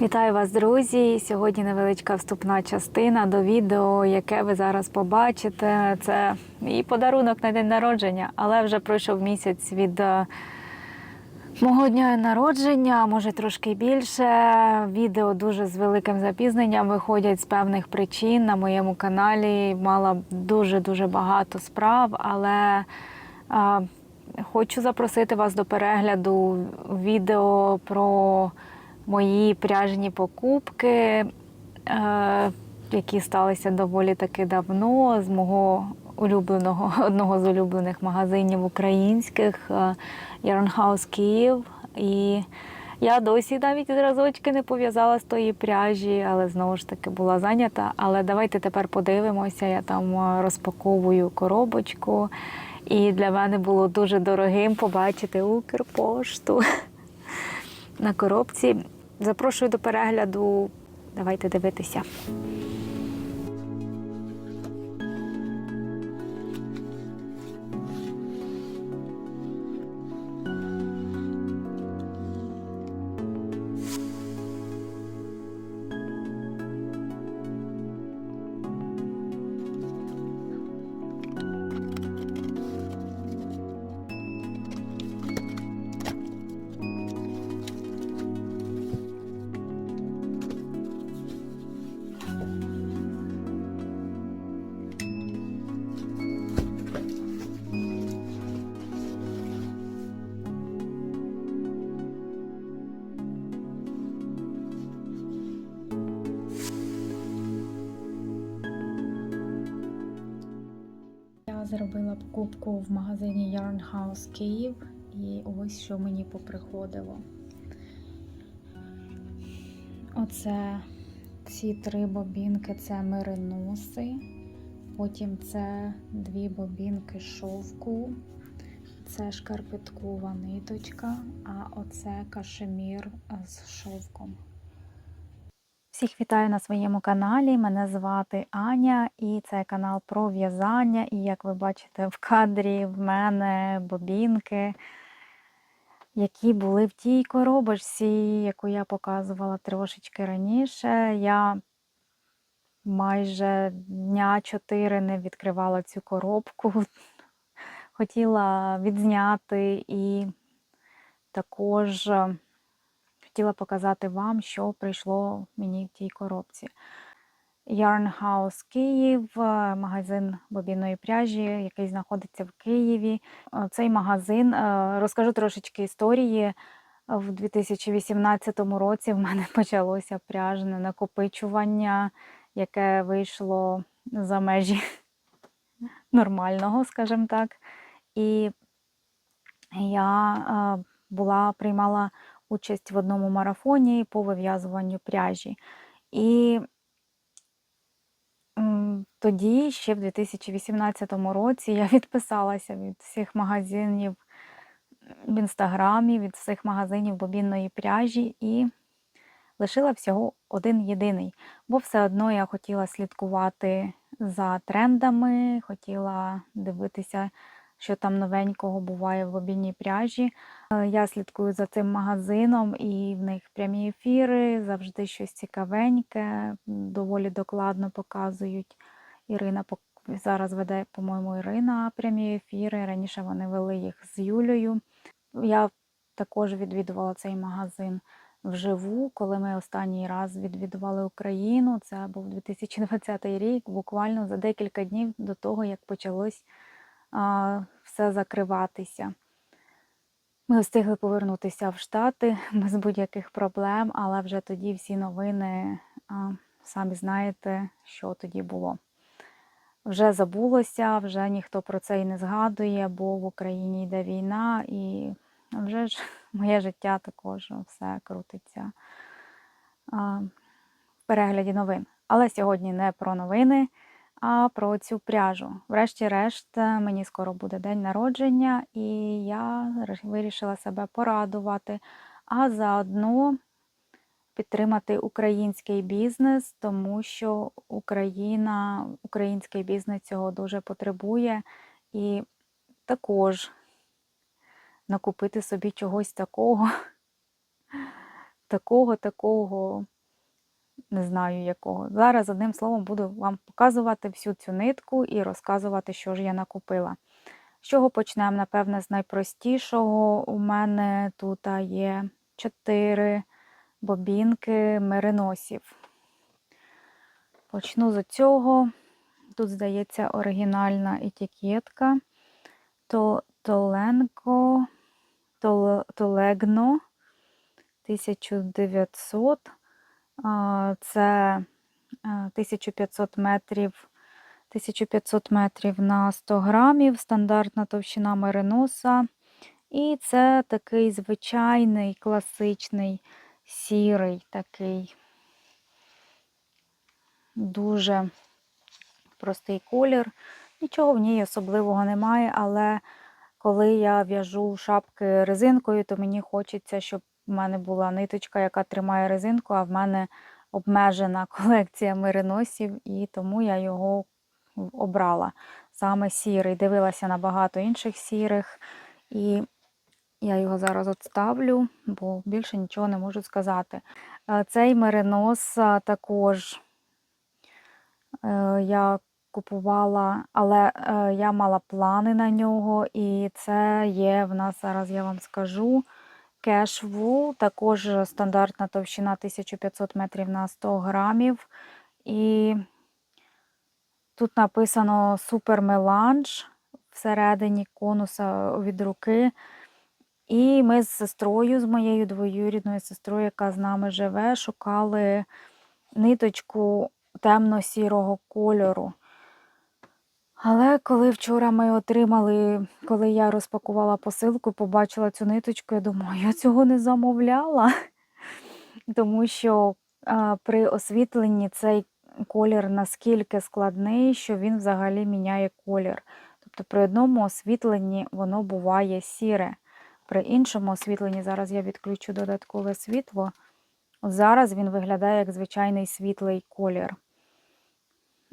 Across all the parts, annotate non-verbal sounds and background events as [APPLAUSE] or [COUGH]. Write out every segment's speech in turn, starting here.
Вітаю вас, друзі! Сьогодні невеличка вступна частина до відео, яке ви зараз побачите. Це мій подарунок на день народження, але вже пройшов місяць від е, мого дня народження, може трошки більше. Відео дуже з великим запізненням виходять з певних причин на моєму каналі. Мала дуже-дуже багато справ, але е, хочу запросити вас до перегляду відео про мої пряжні покупки, е, які сталися доволі таки давно, з мого улюбленого, [LAUGHS] одного з улюблених магазинів українських е, Київ. І я досі навіть зразочки не пов'язала з тої пряжі, але знову ж таки була зайнята. Але давайте тепер подивимося. Я там е, розпаковую коробочку. І для мене було дуже дорогим побачити Укрпошту [LAUGHS] на коробці. Запрошую до перегляду. Давайте дивитися. Зробила покупку в магазині Yarn House Київ і ось що мені поприходило. Оце ці три бобінки це мериноси, потім це дві бобінки шовку, це шкарпеткова ниточка, а оце кашемір з шовком. Всіх вітаю на своєму каналі. Мене звати Аня, і це канал про в'язання. І як ви бачите в кадрі, в мене бобінки, які були в тій коробочці, яку я показувала трошечки раніше. Я майже дня чотири не відкривала цю коробку. [LAUGHS] Хотіла відзняти і також хотіла показати вам, що прийшло мені в тій коробці. Yarn House Київ, е, магазин бобінної пряжі, який знаходиться в Києві. Е, Цей магазин, е, розкажу трошечки історії. В 2018 році в мене [LAUGHS] почалося пряжне накопичування, яке вийшло за межі [LAUGHS] нормального, скажімо так. І я була приймала участь в одному марафоні по вив'язуванню пряжі. І тоді, ще в 2018 році, я [LAUGHS] відписалася від всіх магазинів в інстаграмі, від всіх магазинів бобінної пряжі і лишила всього один єдиний. Бо все одно я хотіла слідкувати за трендами, хотіла дивитися що там новенького буває в обійній пряжі. Е, Я слідкую за цим магазином, і в них прямі ефіри, завжди щось цікавеньке, доволі докладно показують. Ірина зараз веде, по-моєму, Ірина прямі ефіри. Раніше вони вели їх з Юлею. Я також відвідувала цей магазин вживу, коли ми останній раз відвідували Україну. Це був 2020 рік, буквально за декілька днів до того, як почалось все закриватися. Ми встигли повернутися в Штати [LAUGHS] без будь-яких проблем, але вже тоді всі новини, самі знаєте, що тоді було. Вже забулося, вже ніхто про це і не згадує, бо в Україні йде війна, і вже ж [LAUGHS] моє життя також все крутиться в перегляді новин. Але сьогодні не про новини а про цю пряжу. Врешті-решт, мені скоро буде день народження, і я вирішила себе порадувати, а заодно підтримати український бізнес, тому що Україна, український бізнес цього дуже потребує. І також накупити собі чогось такого, [LAUGHS] такого, такого, не знаю якого. Зараз одним словом буду вам показувати всю цю нитку і розказувати, що ж я накупила. З чого почнемо? Напевне, з найпростішого. У мене тут є 4 бобінки мериносів. Почну з цього. Тут, здається, оригінальна етикетка. То, Толенко, Толегно 1900. Це е, 1500 метрів 1500 метрів на 100 грамів, стандартна товщина мериноса. І це такий звичайний класичний сірий такий дуже простий колір. Нічого в ній особливого немає, але коли я в'яжу шапки резинкою, то мені хочеться, щоб в мене була ниточка, яка тримає резинку, а в мене обмежена [LAUGHS] колекція мериносів, і тому я його обрала. Саме сірий. Дивилася на багато інших сірих, і я його зараз отставлю, бо більше нічого не можу сказати. Е, Цей меринос також е, я купувала, але е, я мала плани на нього, і це є в нас зараз, я вам скажу. Кешвул, також стандартна товщина 1500 метрів на 100 грамів. І тут написано супермеланж всередині конуса від руки. І ми з сестрою, з моєю двоюрідною сестрою, яка з нами живе, шукали ниточку темно-сірого кольору. Але коли вчора ми отримали, коли я розпакувала посилку, побачила цю ниточку, я думаю, я цього не замовляла, [LAUGHS] тому що а, при освітленні цей колір наскільки складний, що він взагалі міняє колір. Тобто при одному освітленні воно буває сіре. При іншому освітленні, зараз я відключу додаткове світло. Зараз він виглядає як звичайний світлий колір.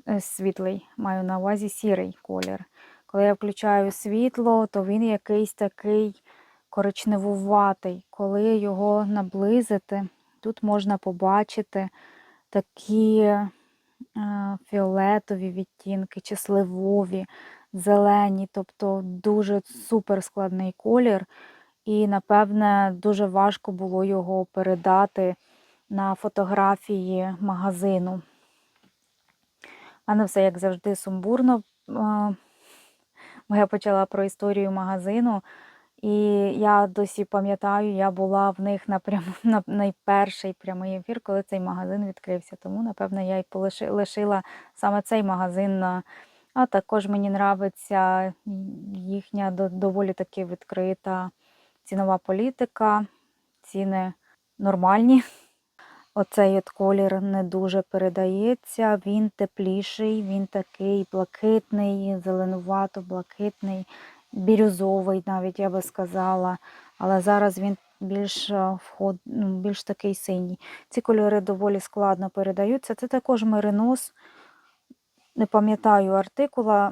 Е, Світлий, маю на увазі сірий колір. Коли я включаю світло, то він якийсь такий коричневуватий. Коли його наблизити, тут можна побачити такі е, фіолетові відтінки, чи сливові, зелені, тобто дуже супер складний колір. І, напевне, дуже важко було його передати на фотографії магазину. У мене все, як завжди, сумбурно. Бо я почала про історію магазину, і я досі пам'ятаю, я була в них на, прям, [LAUGHS] на найперший прямий ефір, коли цей магазин відкрився. Тому, напевно, я й лишила саме цей магазин. А також мені подобається їхня доволі таки відкрита цінова політика, ціни нормальні. Оцей от колір не дуже передається, він тепліший, він такий блакитний, зеленувато-блакитний, бірюзовий, навіть я би сказала. Але зараз він більш вход, ну, більш такий синій. Ці кольори доволі складно передаються. Це також меринос. Не пам'ятаю артикула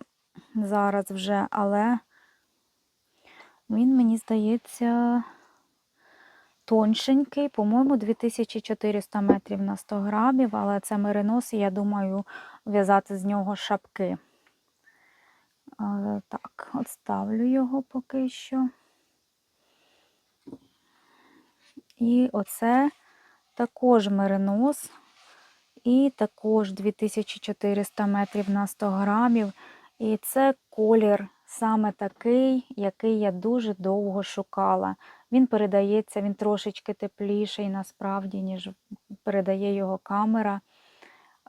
зараз вже, але він, мені здається, тоншенький, по-моєму, 2400 метрів на 100 грамів, але це меринос, і я думаю, в'язати з нього шапки. Так, от його поки що. І оце також меринос. І також 2400 метрів на 100 грамів. І це колір саме такий, який я дуже довго шукала. Він передається, він трошечки тепліший насправді, ніж передає його камера.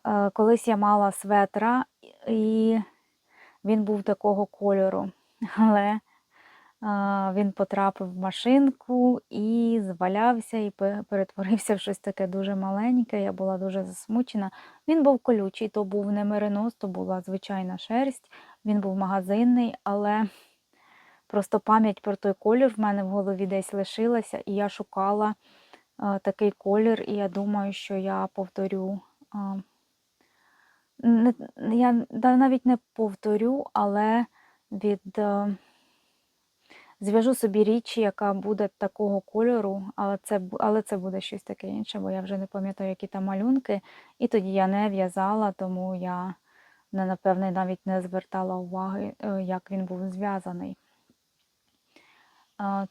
Е, колись я мала светра, і він був такого кольору. [LAUGHS] Але він потрапив в машинку і звалявся, і перетворився в щось таке дуже маленьке. Я була дуже засмучена. Він був колючий, то був не меринос, то була звичайна шерсть. Він був магазинний, але просто пам'ять про той колір в мене в голові десь лишилася, і я шукала такий колір, і я думаю, що я повторю. Я навіть не повторю, але від зв'яжу собі річ, яка буде такого кольору, але це, але це буде щось таке інше, бо я вже не пам'ятаю, які там малюнки. І тоді я не в'язала, тому я не, напевне навіть не звертала уваги, е, як він був зв'язаний.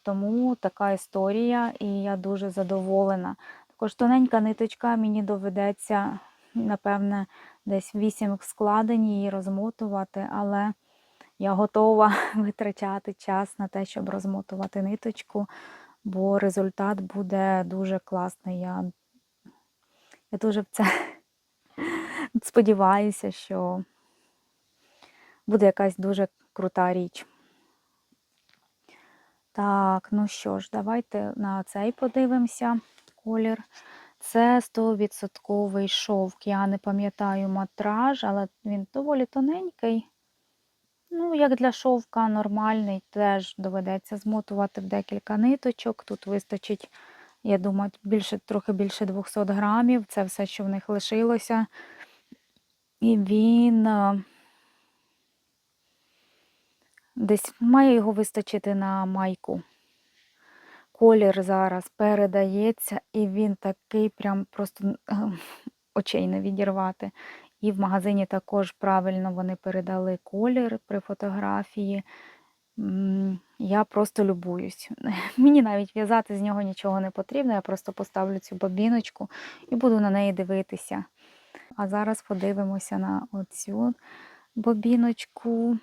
Тому така історія, і я дуже задоволена. Також тоненька ниточка, мені доведеться, напевне, десь 8 складень її розмотувати, але я готова [LAUGHS] витрачати час на те, щоб розмотувати ниточку, бо результат буде дуже класний. Я, я дуже в це [LAUGHS] сподіваюся, що буде якась дуже крута річ. Так, ну що ж, давайте на цей подивимося колір. Це 100% шовк. Я не пам'ятаю матраж, але він доволі тоненький. Ну, як для шовка нормальний, теж доведеться змотувати в декілька ниточок. Тут вистачить, я думаю, більше, трохи більше 200 грамів. Це все, що в них лишилося. І він е, десь має його вистачити на майку. Колір зараз передається, і він такий прям просто е, очей не відірвати. І в магазині також правильно вони передали колір при фотографії. Я просто любуюсь. [LAUGHS] Мені навіть в'язати з нього нічого не потрібно, я просто поставлю цю бобіночку і буду на неї дивитися. А зараз подивимося на оцю бобіночку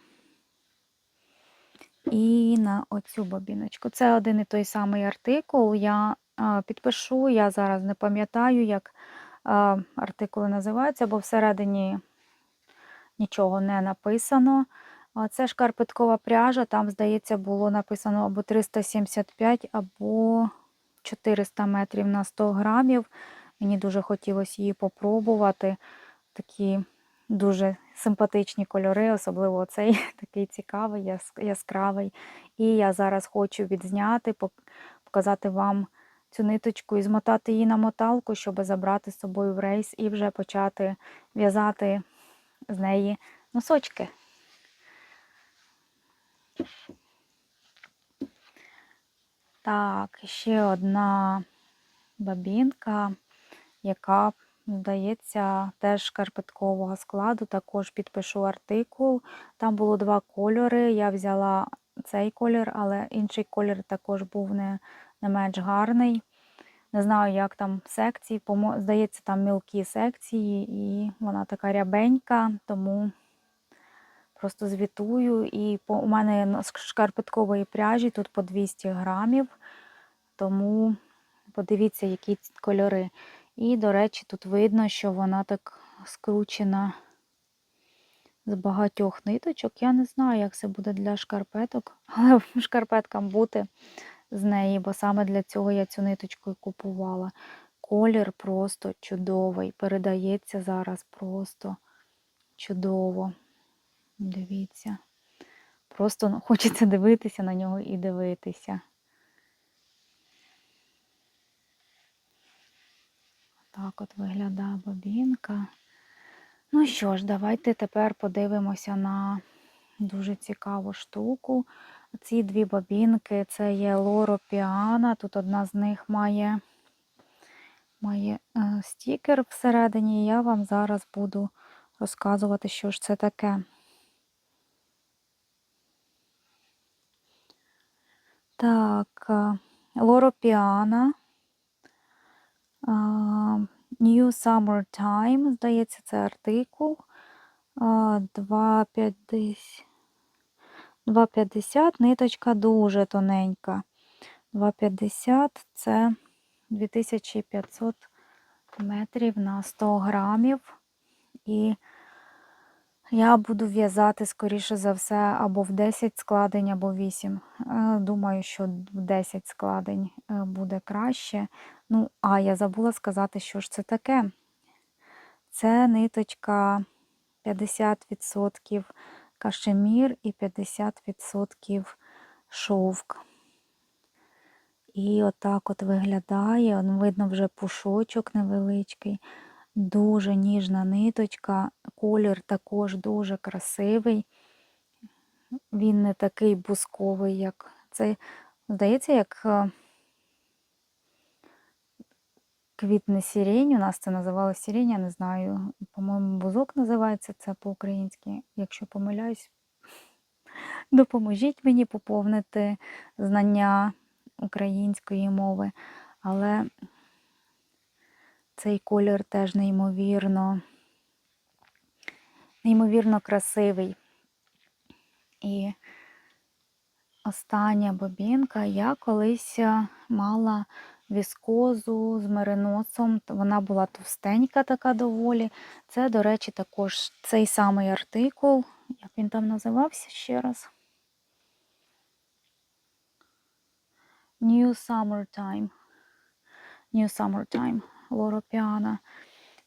і на оцю бобіночку. Це один і той самий артикул. Я підпишу, я зараз не пам'ятаю, як артикули називаються, бо всередині нічого не написано. Це шкарпеткова пряжа, там, здається, було написано або 375, або 400 метрів на 100 грамів. Мені дуже хотілося її попробувати. Такі дуже симпатичні кольори, особливо цей [LAUGHS] такий цікавий, яскравий. І я зараз хочу відзняти, показати вам цю ниточку і змотати її на моталку, щоб забрати з собою в рейс і вже почати в'язати з неї носочки. Так, ще одна бабінка, яка, здається, теж шкарпеткового складу. Також підпишу артикул. Там було два кольори. Я взяла цей колір, але інший колір також був не, не менш гарний. Не знаю, як там секції. Здається, там мілкі секції, і вона така рябенька, тому просто звітую. І у мене шкарпеткової пряжі тут по 200 грамів, тому подивіться, які кольори. І, до речі, тут видно, що вона так скручена з багатьох ниточок. Я не знаю, як це буде для шкарпеток, [LAUGHS] але шкарпеткам бути з неї, бо саме для цього я цю ниточку і купувала. Колір просто чудовий. Передається зараз просто чудово. Дивіться. Просто ну, [LAUGHS] хочеться дивитися на нього і дивитися. Так от виглядає бобінка. Ну що ж, давайте тепер подивимося на дуже цікаву штуку. Ці дві бобінки це є Лоро Піана. Тут одна з них має, має е, стікер всередині. Я вам зараз буду розказувати, що ж це таке. Так, е, Лоро Піана. А, New Summer Time, здається, це артикул. А, 2,50. 2,50, ниточка дуже тоненька. 2,50 це 2500 метрів на 100 грамів. І я буду в'язати, скоріше за все, або в 10 складень, або 8. Е, Думаю, що в 10 складень е, буде краще. Ну, а я забула сказати, що ж це таке. Це ниточка 50% кашемір і 50% шовк. І отак от виглядає. Видно вже пушочок невеличкий. Дуже ніжна ниточка. Колір також дуже красивий. Він не такий бусковий, як Це, здається, як е, квітне сірень. У нас це називали сірень, я не знаю. По-моєму, бузок називається це по-українськи. Якщо помиляюсь, [LAUGHS] допоможіть мені поповнити знання української мови. Але цей колір теж неймовірно, неймовірно красивий. І остання бобінка, я колись е, мала віскозу з мериносом. Вона була товстенька така доволі. Це, до речі, також цей самий артикул. Як він там називався ще раз? New Summertime. New Summertime Лоро Піана.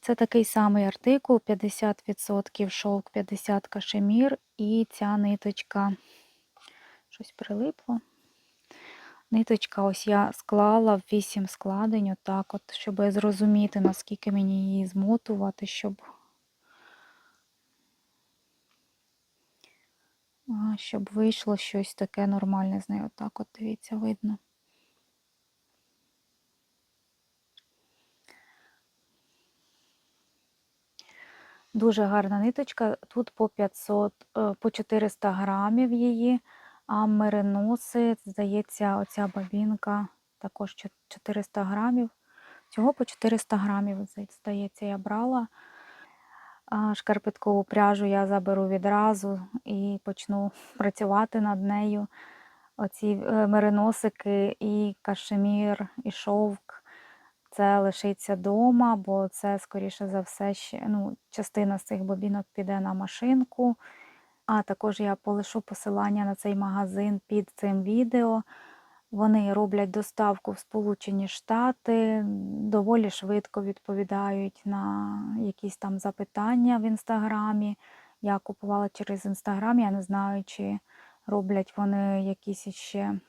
Це такий самий артикул, 50% шовк, 50 кашемір, і ця ниточка щось прилипло. Ниточка, ось я склала в 8 складень, отак, от, щоб зрозуміти, наскільки мені її змотувати, щоб, щоб вийшло щось таке нормальне з нею. Отак, от, дивіться, видно. Дуже гарна ниточка. Тут по 500, е, по 400 грамів її, а мериноси, здається, оця бабінка також 400 грамів. Цього по 400 грамів, здається, я брала. Шкарпеткову пряжу я заберу відразу і почну [LAUGHS] працювати над нею. Оці е, мериносики, і кашемір, і шовк це лишиться вдома, бо це, скоріше за все, ще ну, частина з цих бобінок піде на машинку. А також я полишу посилання на цей магазин під цим відео. Вони роблять доставку в Сполучені Штати, доволі швидко відповідають на якісь там запитання в інстаграмі. Я купувала через інстаграм, я не знаю, чи роблять вони якісь ще,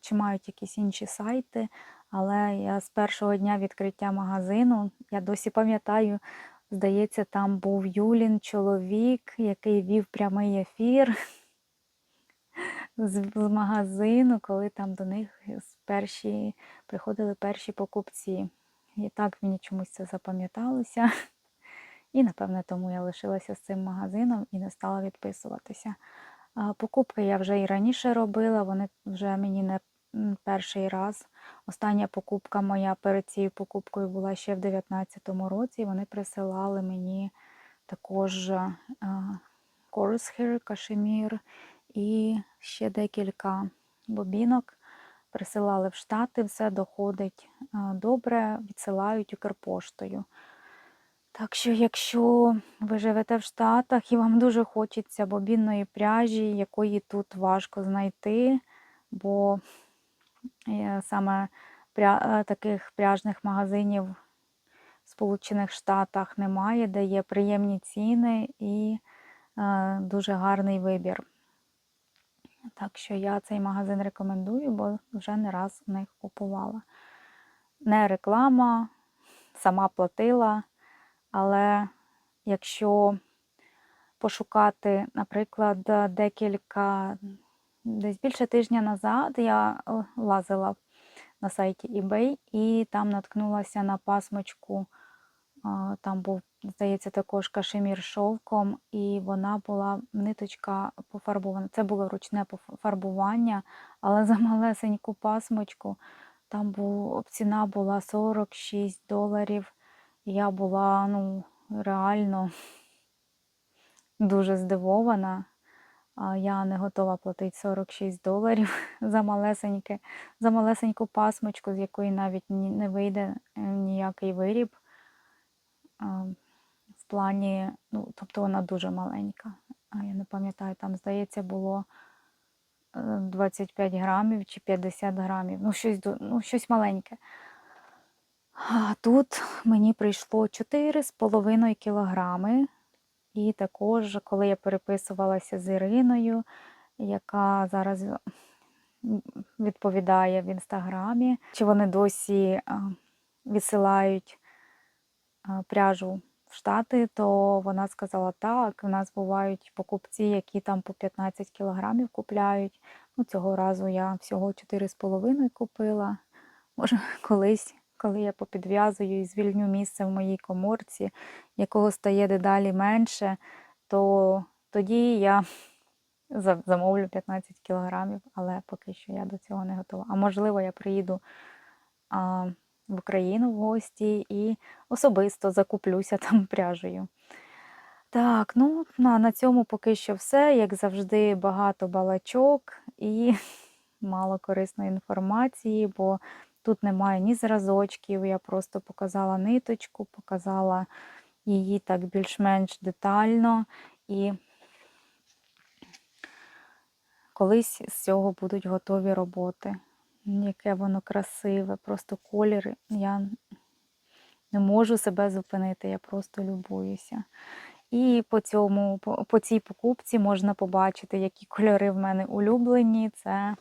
чи мають якісь інші сайти. Але я з першого дня відкриття магазину, я досі пам'ятаю, здається, там був Юлін чоловік, який вів прямий ефір [LAUGHS] з, магазину, коли там до них перші, приходили перші покупці. І так мені чомусь це запам'яталося. [LAUGHS] І, напевне, тому я лишилася з цим магазином і не стала відписуватися. Покупки я вже і раніше робила, вони вже мені не перший раз. Остання покупка моя перед цією покупкою була ще в 2019 році. Вони присилали мені також Corsair, кашемір і ще декілька бобінок. Присилали в Штати, все доходить добре, відсилають Укрпоштою. Так що, якщо ви живете в Штатах і вам дуже хочеться бобінної пряжі, якої тут важко знайти, бо саме пря... таких пряжних магазинів в Сполучених Штатах немає, де є приємні ціни і е, дуже гарний вибір. Так що я цей магазин рекомендую, бо вже не раз в них купувала. Не реклама, сама платила, але якщо пошукати, наприклад, декілька Десь більше тижня назад я е, лазила на сайті eBay і там наткнулася на пасмочку. Там був, здається, також кашемір шовком, і вона була ниточка пофарбована. Це було ручне пофарбування, але за малесеньку пасмочку там був, ціна була 46 доларів. Я була ну, реально [LAUGHS] дуже здивована. Я не готова платити 46 доларів [LAUGHS] за малесеньке, за малесеньку пасмочку, з якої навіть не вийде е, ніякий виріб. В плані, ну, тобто вона дуже маленька. Я не пам'ятаю, там, здається, було 25 е, грамів чи 50 грамів. Ну, щось ну, щось маленьке. А тут мені прийшло 4,5 кілограми. І також, коли я переписувалася з Іриною, яка зараз відповідає в інстаграмі, чи вони досі відсилають пряжу в Штати, то вона сказала, так, у нас бувають покупці, які там по 15 кілограмів купляють. Ну, цього разу я всього 4,5 купила. Може, [LAUGHS] колись, коли я попідв'язую і звільню місце в моїй коморці, якого стає дедалі менше, то тоді я [LAUGHS] замовлю 15 кілограмів, але поки що я до цього не готова. А можливо, я приїду а, в Україну в гості і особисто закуплюся [LAUGHS] там пряжею. Так, ну на, на цьому поки що все. Як завжди, багато балачок і [LAUGHS] мало корисної інформації, бо тут немає ні зразочків. Я просто показала ниточку, показала її так більш-менш детально. І колись з цього будуть готові роботи. Яке воно красиве, просто колір. Я не можу себе зупинити, я просто любуюся. І по цьому, по, цій покупці можна побачити, які кольори в мене улюблені. Це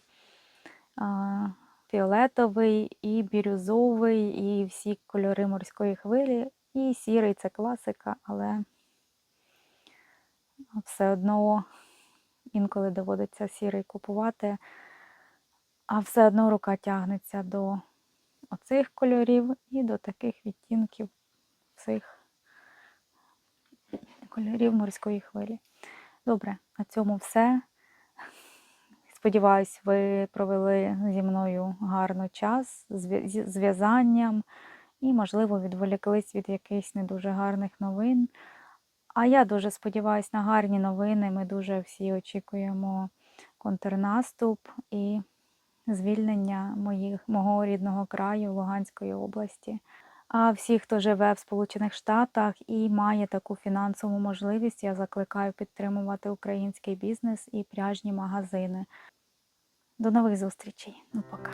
фіолетовий, і бірюзовий, і всі кольори морської хвилі, і сірий це класика, але все одно інколи доводиться сірий купувати, а все одно рука тягнеться до оцих кольорів і до таких відтінків цих кольорів морської хвилі. Добре, на цьому все. Сподіваюсь, ви провели зі мною гарно час з в'язанням і, можливо, відволіклись від якихось не дуже гарних новин. А я дуже сподіваюся на гарні новини. Ми дуже всі очікуємо контрнаступ і звільнення моїх, мого рідного краю Луганської області. А всі, хто живе в Сполучених Штатах і має таку фінансову можливість, я закликаю підтримувати український бізнес і пряжні магазини. До нових зустрічей. Ну, пока.